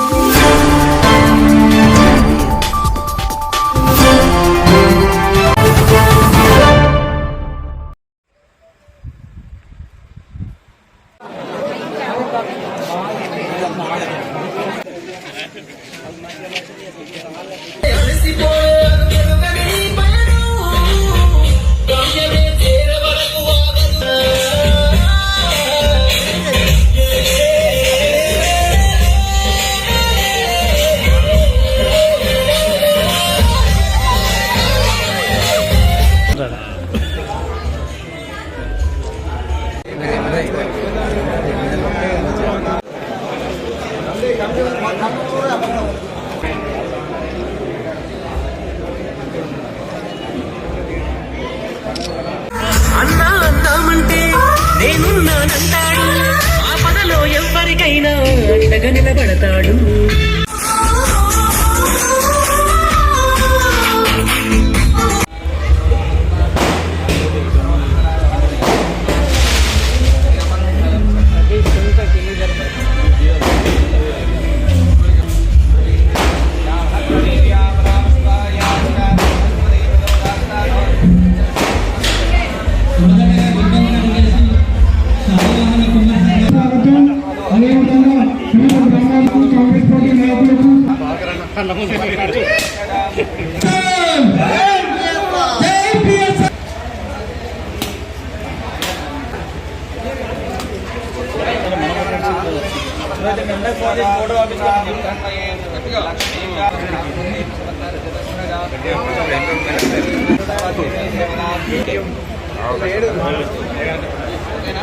అన్నా నేనున్నానంటాడు ఆపదలో ఎవరికైనా అండగా నిలబడతాడు. ఓకేనా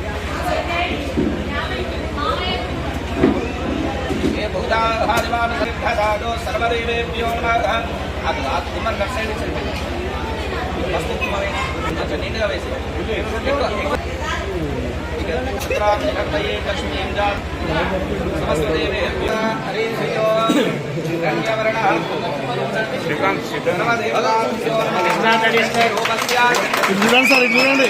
సర్వదేవేభ్యో నమః. అది ఆత్మ లెఫ్ట్ సైడ్ ఇచ్చింది మస్తు కొంచెం నీట్గా వేసి. చూడండి సార్ చూడండి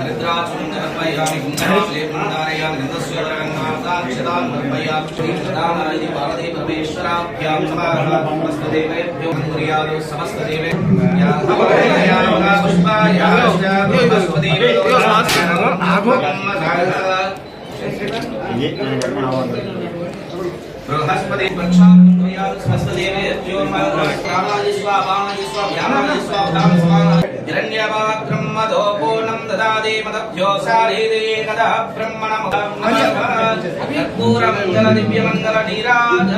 హరిద్రాచుండ పై లేకుండా ध्यानयां गतस्वरङ्गां साक्षतां कल्पयां श्रीरामाय पार्वती परमेश्वराभ्यां समाः समस्तदेवेभ्यो कुर्यादो समस्तदेवे या अवगणया पुष्पा या बृहस्पतिदेवे बृहस्पति पक्षां कुर्यादो समस्तदेवेभ्यो रामाय स्वाहा वामाय स्वाहा व्यामाय स्वाहा धाम स्वाहा బృహస్పతి హిరణ్యవాగ్రమ్మదో పూర్ణం దదాదే మదభ్యో సారీదే కదః బ్రహ్మణమూరమంగళ దివ్యమంగళ నీరాజ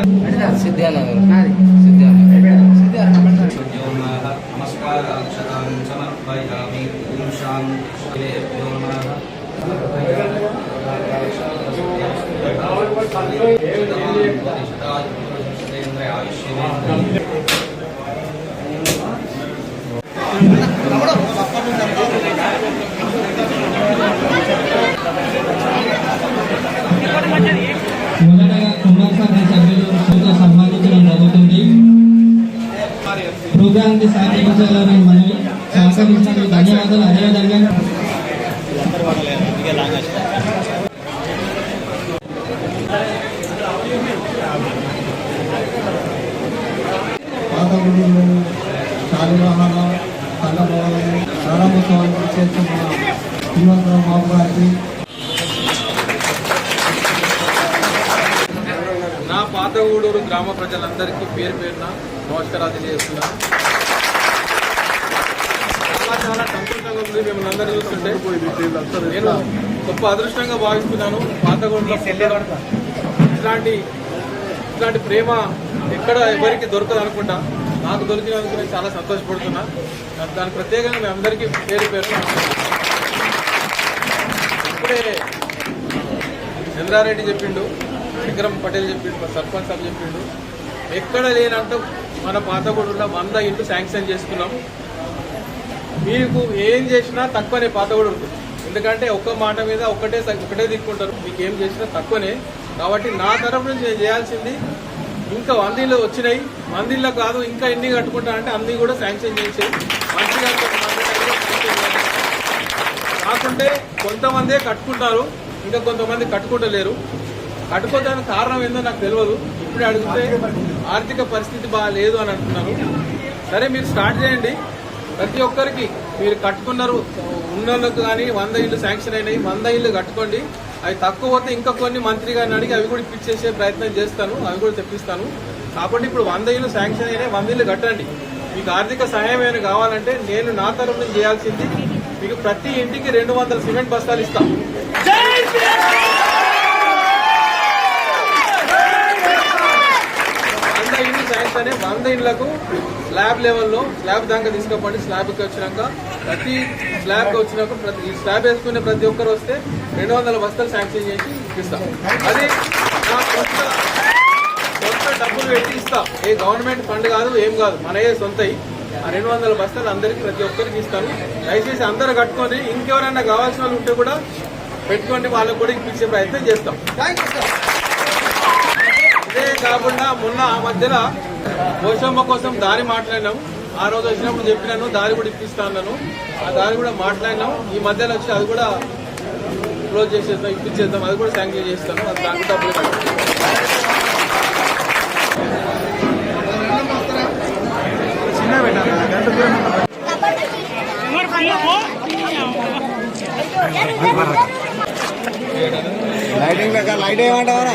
నమస్కారాక్షతాం సమర్పయామి శాంతిభ్యో నమః ప్రోగ్రామ్కి సహకరించాలని మనవి సహకరించినందుకు ధన్యవాదాలు. అదేవిధంగా శాలివాహన చేస్తున్న బాబు గారికి నా పాత ఊడూరు గ్రామ ప్రజలందరికీ పేరు పేరున నమస్కారాలు తెలియజేస్తున్నాను ఉంది మిమ్మల్ని అందరూ చూస్తుంటే. నేను గొప్ప అదృష్టంగా భావిస్తున్నాను. పాతగొండలో ఇట్లాంటి ఇట్లాంటి ప్రేమ ఎక్కడ ఎవరికి దొరకదు అనుకుంటా నాకు దొరికినందుకు నేను చాలా సంతోషపడుతున్నా. దాని ప్రత్యేకంగా మీ అందరికీ పేరు పేరు ఇప్పుడే చంద్రారెడ్డి చెప్పిండు విక్రమ్ పటేల్ చెప్పిండు సర్పంచ్ సాబ్ చెప్పిండు. ఎక్కడ లేనంటూ మన పాతగూడలో వంద ఇంటూ శాంక్షన్ చేసుకున్నాం. మీకు ఏం చేసినా తక్కువనే కూడా ఉంటుంది. ఎందుకంటే ఒక్క మాట మీద ఒకటే ఒకటే దిక్కుంటారు మీకు ఏం చేసినా తక్కువనే. కాబట్టి నా తరపు నుంచి నేను చేయాల్సింది ఇంకా వందీళ్ళు వచ్చినాయి. వందీల్లో కాదు ఇంకా ఎన్ని కట్టుకుంటా అంటే అన్ని కూడా శాంక్షన్ చేసి మంచిగా కాకుంటే కొంతమందే కట్టుకుంటారు. ఇంకా కొంతమంది కట్టుకుంటలేరు. కట్టుకోవడానికి కారణం ఏందో నాకు తెలియదు. ఇప్పుడే అడిగితే ఆర్థిక పరిస్థితి బాగా లేదు అని అంటున్నారు. సరే మీరు స్టార్ట్ చేయండి. ప్రతి ఒక్కరికి మీరు కట్టుకున్నారు ఉన్నోళ్ళకు కానీ వంద ఇల్లు శాంక్షన్ అయినాయి వంద ఇల్లు కట్టుకోండి. అవి తక్కువ పోతే ఇంకా కొన్ని మంత్రి గారిని అడిగి అవి కూడా ఇప్పించేసే ప్రయత్నం చేస్తాను అవి కూడా తెప్పిస్తాను. కాబట్టి ఇప్పుడు వంద ఇల్లు శాంక్షన్ అయినాయి వంద ఇల్లు కట్టండి. మీకు ఆర్థిక సహాయం ఏమైనా కావాలంటే నేను నా తరఫు నుంచి చేయాల్సింది మీకు ప్రతి ఇంటికి రెండు వందల సిమెంట్ బస్తాలు ఇస్తాం. వంద ఇల్లు శాంక్షన్ అనే వంద ఇళ్ళకు స్లాబ్ లెవెల్లో స్లాబ్ దాకా తీసుకోపండి స్లాబ్కి వచ్చినాక ప్రతి స్లాబ్కి వచ్చినాక ప్రతి స్లాబ్ వేసుకునే ప్రతి ఒక్కరు వస్తే రెండు వందల బస్తాలు శాంక్షన్ చేసి ఇప్పిస్తాం అది నా సొంత సొంత డబ్బులు పెట్టి ఇస్తాం. ఏ గవర్నమెంట్ ఫండ్ కాదు ఏం కాదు. మనయే సొంతయి. ఆ రెండు వందల బస్తాలు అందరికీ ప్రతి ఒక్కరికి ఇస్తాను. దయచేసి అందరూ కట్టుకొని ఇంకెవరైనా కావాల్సిన వాళ్ళు ఉంటే కూడా పెట్టుకోండి వాళ్ళకు కూడా ఇప్పించే ప్రయత్నం చేస్తాం. థ్యాంక్ ఇదే కాకుండా మొన్న ఆ మధ్యలో పోషమ్మ కోసం దారి మాట్లాడినాం. ఆ రోజు వచ్చినప్పుడు చెప్పినాను దారి కూడా ఇప్పిస్తాను ఆ దారి కూడా మాట్లాడినాం. ఈ మధ్యలో వచ్చి అది కూడా క్లోజ్ చేసేద్దాం ఇప్పించేద్దాం అది కూడా శాంక్షన్ చేస్తాను. అది దానికి డబ్బులు లైటింగ్ లైట్ ఏమంటారా